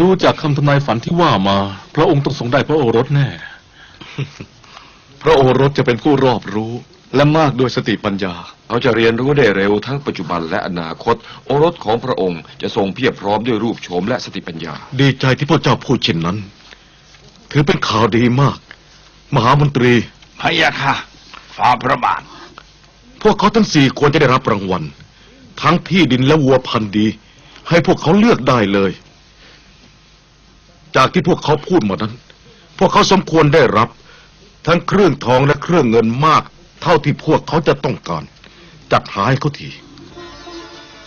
ดูจากคำทำนายฝันที่ว่ามา พระองค์ต้องทรงได้พระโอรสแน่ พระโอรสจะเป็นผู้รอบรู้ และมากด้วยสติปัญญา เขาจะเรียนรู้ได้เร็วทั้งปัจจุบันและอนาคต โอรสของพระองค์จะทรงเพียบพร้อมด้วยรูปโฉมและสติปัญญา ดีใจที่พ่อเจ้าพูดเช่นนั้น ถือเป็นข่าวดีมาก มหามนตรี พะยะค่ะฝ่าพระบาท พวกเขาทั้งสี่ควรจะได้รับรางวัล ทั้งที่ดินและวัวพันธุ์ดี ให้พวกเขาเลือกได้เลย จากที่พวกเขาพูดมานั้น พวกเขาสมควรได้รับ ทั้งเครื่องทองและเครื่องเงินมาก เท่าที่พวกเขาจะต้องการ จัดหาให้เขาที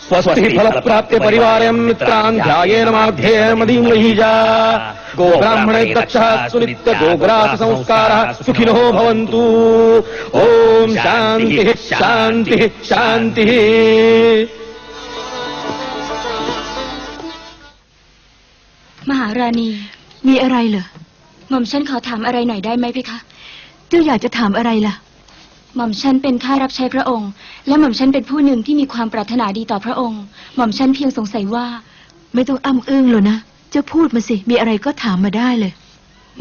स्वस्ति फल प्राप्ति परिवारम मित्रान् ध्यायेन माध्येन मदीं रहीजा गो ब्राह्मणे दक्षः सुनित्य गोग्रास संस्कारः सुखिनो भवन्तु ॐ शान्तिः शान्तिः शान्तिः มหาราณีมีอะไรเหรอ หม่อมฉันขอถามอะไรหน่อยได้ไหมเพคะ เจ้าอยากจะถามอะไรล่ะ หม่อมฉันเป็นข้ารับใช้พระองค์ และหม่อมฉันเป็นผู้หนึ่งที่มีความปรารถนาดีต่อพระองค์ หม่อมฉันเพียงสงสัยว่า ไม่ต้องอ้ำอึ้งหรอกนะ เจ้าพูดมาสิ มีอะไรก็ถามมาได้เลย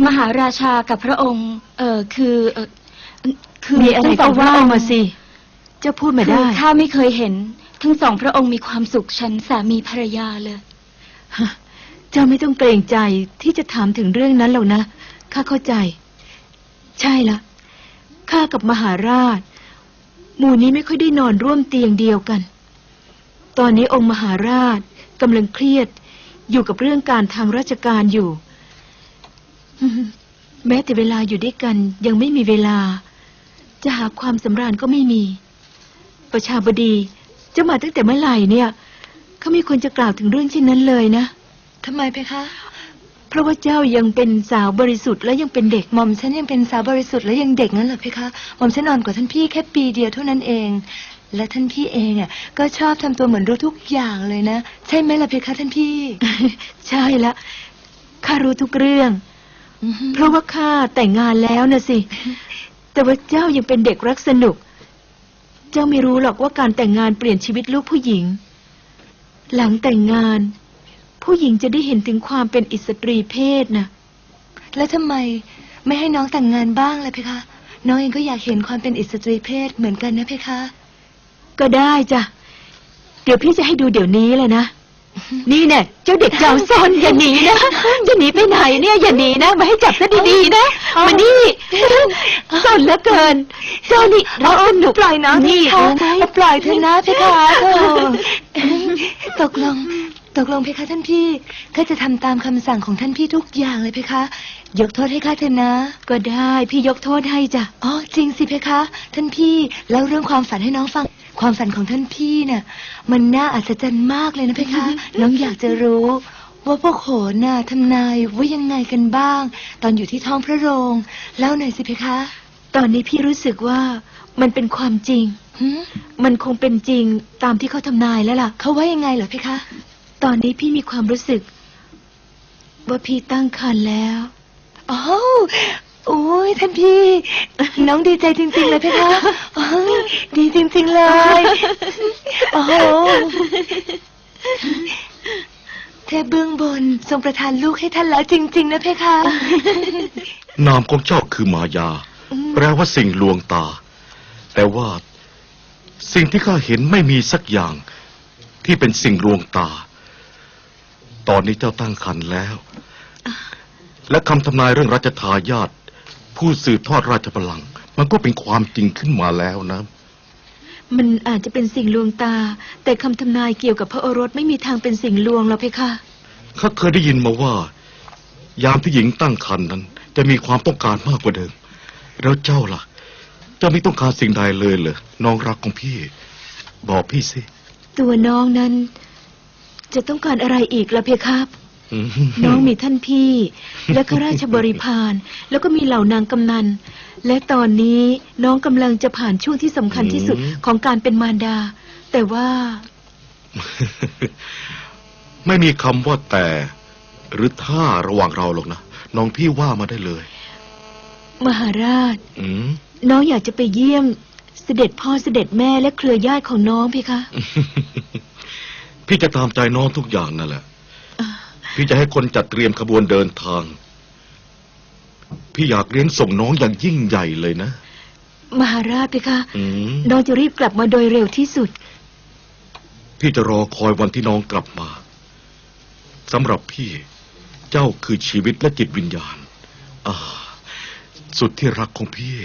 มหาราชากับพระองค์ เออคือเออคือมีอะไรก็ทั้งสงพว่าองค์มาสิ เจ้าพูดมาคือได้ข้าไม่เคยเห็น ทั้งสองพระองค์มีความสุขฉันสามีภรรยาเลยฮะ เจ้าไม่ต้องเกรงใจที่จะถามถึงเรื่องนั้นหรอกนะ ข้าเข้าใจ ใช่ละข้ากับมหาราช หมู่นี้ไม่ค่อยได้นอนร่วมเตียงเดียวกัน ตอนนี้องค์มหาราชกำลังเครียด อยู่กับเรื่องการทางราชการอยู่ แม้แต่เวลาอยู่ด้วยกันยังไม่มีเวลา จะหาความสำราญก็ไม่มี ประชาบดีจะมาตั้งแต่เมื่อไหร่เนี่ย เขาไม่ควรจะกล่าวถึงเรื่องเช่นนั้นเลยนะ ทำไมเพคะ เพราะว่าเจ้ายังเป็นสาวบริสุทธิ์และยังเป็นเด็กหม่อมฉันยังเป็นสาวบริสุทธิ์และยังเด็กนั่นเหรอเพคะหม่อมฉันนอนกว่าท่านพี่แค่ปีเดียวเท่านั้นเอง และท่านพี่เองอะก็ชอบทำตัวเหมือนรู้ทุกอย่างเลยนะ ใช่ไหมล่ะเพคะท่านพี่ ใช่ละข้ารู้ทุกเรื่อง อือฮึเพราะว่าข้าแต่งงานแล้วนะสิ แต่ว่าเจ้ายังเป็นเด็กรักสนุก เจ้าไม่รู้หรอกว่าการแต่งงานเปลี่ยนชีวิตลูกผู้หญิง หลังแต่งงาน ผู้หญิงจะได้เห็นถึงความเป็นอิสตรีเพศนะแล้วทำไมไม่ให้น้องแต่งงานบ้างล่ะเพคะ น้องเองก็อยากเห็นความเป็นอิสตรีเพศเหมือนกันนะเพคะ ก็ได้จ้ะ เดี๋ยวพี่จะให้ดูเดี๋ยวนี้เลยนะ นี่เนี่ยเจ้าเด็กเจ้าซนอย่าหนีนะจะหนีไปไหนเนี่ยอย่าหนีนะ มาให้จับซะดีๆนะมานี่ซนเหลือเกินเจ้านี่รักสนุกปล่อยน้องนี่เพคะรู้ไหมปล่อยเถอะนะเพคะโธ่ตกลง ตกลงเพคะท่านพี่ข้าจะทำตามคำสั่งของท่านพี่ทุกอย่างเลยเพคะ ยกโทษให้ข้าเถอะนะ ก็ได้พี่ยกโทษให้จ้ะอ๋อจริงสิเพคะ ท่านพี่เล่าเรื่องความฝันให้น้องฟัง ความฝันของท่านพี่น่ะ มันน่าอัศจรรย์มากเลยนะเพคะ น้องอยากจะรู้ ว่าพวกโขนน่ะทำนายว่ายังไงกันบ้าง ตอนอยู่ที่ท้องพระโรงเล่าหน่อยสิเพคะ ตอนนี้พี่รู้สึกว่ามันเป็นความจริง หืมมันคงเป็นจริงตามที่เขาทำนายแล้วล่ะ เขาว่ายังไงเหรอเพคะ ตอนนี้พี่มีความรู้สึก ว่าพี่ตั้งครรภ์แล้วอ๋อโอ้ยท่านพี่ น้องดีใจจริง ๆ เลยเพคะอ๋อดีจริง ๆ เลย โอ้โหเทพเบื้องบนทรงประทานลูกให้ท่านแล้วจริง ๆ นะเพคะ นามของเจ้าคือมายา แปลว่าสิ่งลวงตา แต่ว่า สิ่งที่ข้าเห็นไม่มีสักอย่างที่เป็นสิ่งลวงตา ตอนนี้เจ้าตั้งครรภ์แล้ว และคำทำนายเรื่องรัชทายาทผู้สืบทอดราชบัลลังก์มันก็เป็นความจริงขึ้นมาแล้วนะ มันอาจจะเป็นสิ่งลวงตา แต่คำทำนายเกี่ยวกับพระโอรสไม่มีทางเป็นสิ่งลวงหรอกเพคะข้าเคยได้ยินมาว่า ยามที่หญิงตั้งครรภ์นั้น จะมีความต้องการมากกว่าเดิม แล้วเจ้าล่ะ เจ้าไม่ต้องการสิ่งใดเลยเหรอน้องรักของพี่ บอกพี่สิตัวน้องนั้น จะต้องการอะไรอีกล่ะเพคะอืมน้องมีท่านพี่ และข้าราชบริพารแล้วก็มีเหล่านางกำนัน และตอนนี้น้องกำลังจะผ่านช่วงที่สำคัญที่สุดของการเป็นมารดา แต่ว่า ไม่มีคำว่าแต่ หรือถ้าระหว่างเราหรอกนะน้องพี่ว่ามาได้เลย มหาราชอืมน้องอยากจะไปเยี่ยม เสด็จพ่อเสด็จแม่และเครือญาติของน้องเพคะ พี่จะตามใจน้องทุกอย่างนั่นแหละอ่าพี่จะให้คนจัดเตรียมขบวนเดินทาง พี่อยากเลี้ยงส่งน้องอย่างยิ่งใหญ่เลยนะ มหาราชเพคะอืม น้องจะรีบกลับมาโดยเร็วที่สุด พี่จะรอคอยวันที่น้องกลับมาสำหรับพี่ เจ้าคือชีวิตและจิตวิญญาณ อ่า สุดที่รักของพี่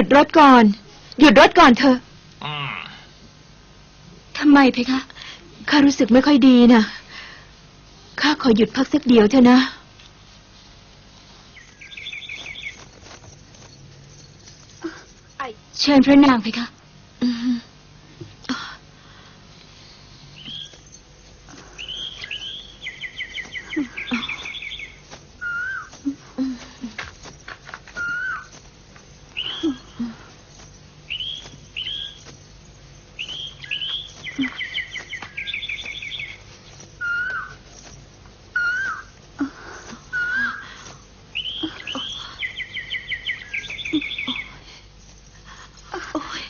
ยุดรถก่อน หยุดรถก่อนเถอะทำไมเพคะข้ารู้สึกไม่ค่อยดีนะข้าขอหยุดพักสักเดียวเถอะนะ เชิญพระนางเพคะมหา ร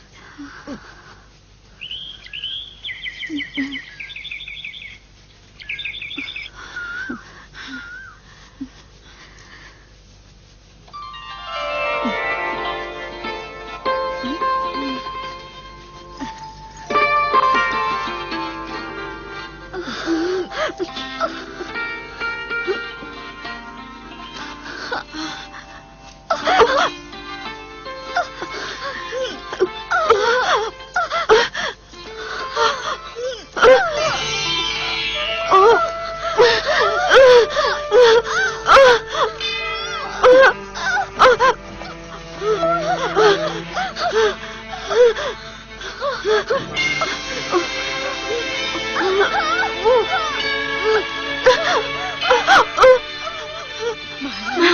า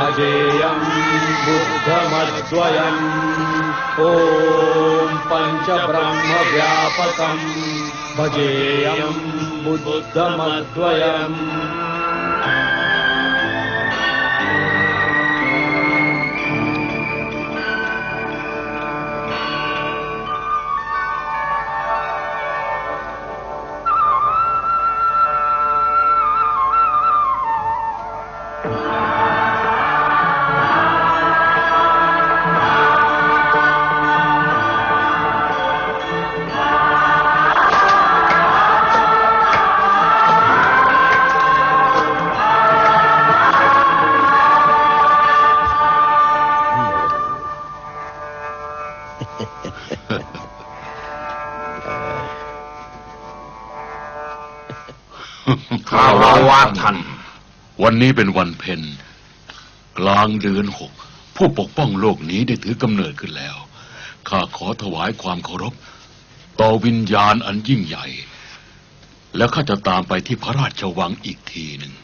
अजेयम् बुद्धमद्वयम् ॐ पञ्चब्रह्मव्यापकम् भजेयम् बुद्धमद्वयम् าราท่าน วันนี้เป็นวันเพ็ญกลางเดือนหก ผู้ปกป้องโลกนี้ได้ถือกำเนิดขึ้นแล้ว ข้าขอถวายความเคารพ ต่อวิญญาณอันยิ่งใหญ่ แล้วข้าจะตามไปที่พระราชวังอีกทีหนึ่ง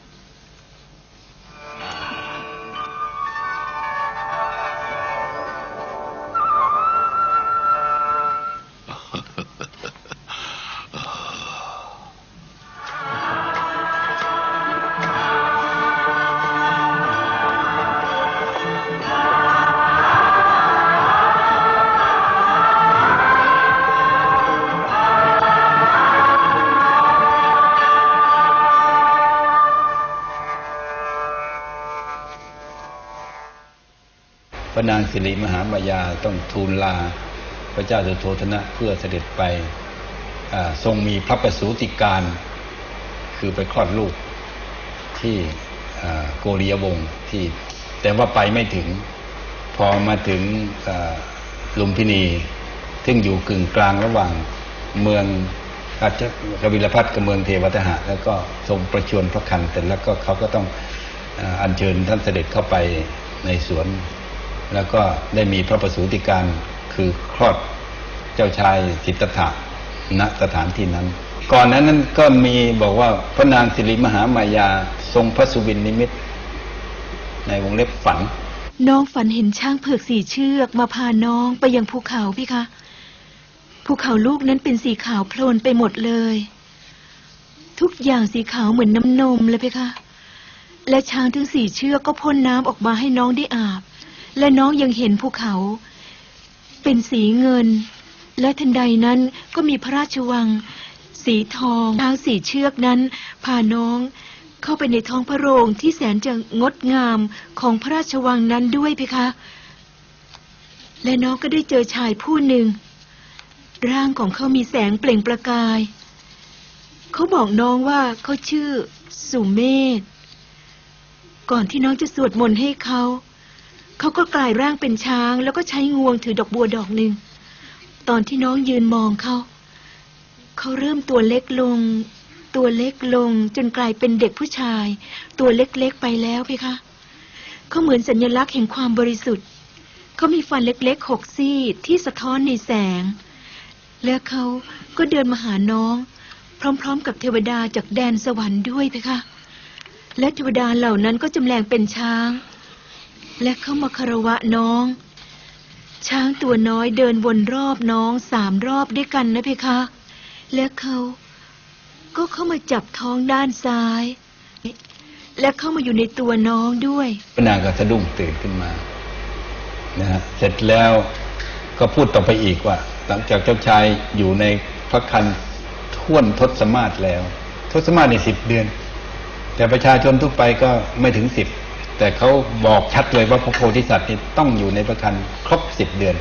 นางสิริมหามายาต้องทูลลา พระเจ้าสุโธธนะเพื่อเสด็จไปทรงมีพระประสูติการ คือไปคลอดลูกที่โกริยวงศ์ที่แต่ว่าไปไม่ถึง พอมาถึงลุมพินี ซึ่งอยู่กึ่งกลางระหว่างเมืองอาจจะกบิลพัทกับเมืองเทวทหะ แล้วก็ทรงประชวรพระคันแต่แล้วก็เขาก็ต้องอัญเชิญท่านเสด็จเข้าไปในสวน แล้วก็ได้มีพระประสูติการคือคลอดเจ้าชายสิทธัตถะณสถานที่นั้น ก่อนนั้นนั้นก็มีบอกว่าพระนางสิริมหามายาทรงพระสุวินนิมิต ในวงเล็บฝัน น้องฝันเห็นช้างเผือกสี่เชือกมาพาน้องไปยังภูเขาพี่คะภูเขาลูกนั้นเป็นสีขาวโพลนไปหมดเลย ทุกอย่างสีขาวเหมือนน้ำนมเลยพี่คะ และช้างทั้งสี่เชือกก็พ่นน้ำออกมาให้น้องได้อาบ และน้องยังเห็นภูเขา เป็นสีเงิน และทันใดนั้นก็มีพระราชวัง สีทองช้างสีเชือกนั้น พาน้องเข้าไปในท้องพระโรงที่แสนจะงดงามของพระราชวังนั้นด้วยเพคะ และน้องก็ได้เจอชายผู้หนึ่ง ร่างของเขามีแสงเปล่งประกาย เขาบอกน้องว่าเขาชื่อสุเมธก่อนที่น้องจะสวดมนต์ให้เขา เขาก็กลายร่างเป็นช้าง แล้วก็ใช้งวงถือดอกบัวดอกหนึ่ง ตอนที่น้องยืนมองเขา เขาเริ่มตัวเล็กลง ตัวเล็กลง จนกลายเป็นเด็กผู้ชาย ตัวเล็กๆไปแล้วเพคะเขาเหมือนสัญลักษณ์แห่งความบริสุทธิ์ เขามีฟันเล็กๆหกซี่ที่สะท้อนในแสง และเขาก็เดินมาหาน้อง พร้อมๆ กับเทวดาจากแดนสวรรค์ด้วยเพคะ และเทวดาเหล่านั้นก็จำแรงเป็นช้าง และเข้ามาคารวะน้อง ช้างตัวน้อยเดินวนรอบน้องสามรอบด้วยกันนะเพคะ และเขาก็เข้ามาจับท้องด้านซ้าย และเข้ามาอยู่ในตัวน้องด้วยพนางก็สะดุ้งตื่นขึ้นมานะฮะเสร็จแล้วก็พูดต่อไปอีกว่า หลังจากเจ้าชายอยู่ในพระคันท่วนทศมาศแล้ว ทศมาศในสิบเดือน แต่ประชาชนทั่วไปก็ไม่ถึงสิบ แต่เขาบอกชัดเลยว่าพระโพธิสัตว์ต้องอยู่ในพระคันครบสิบเดือน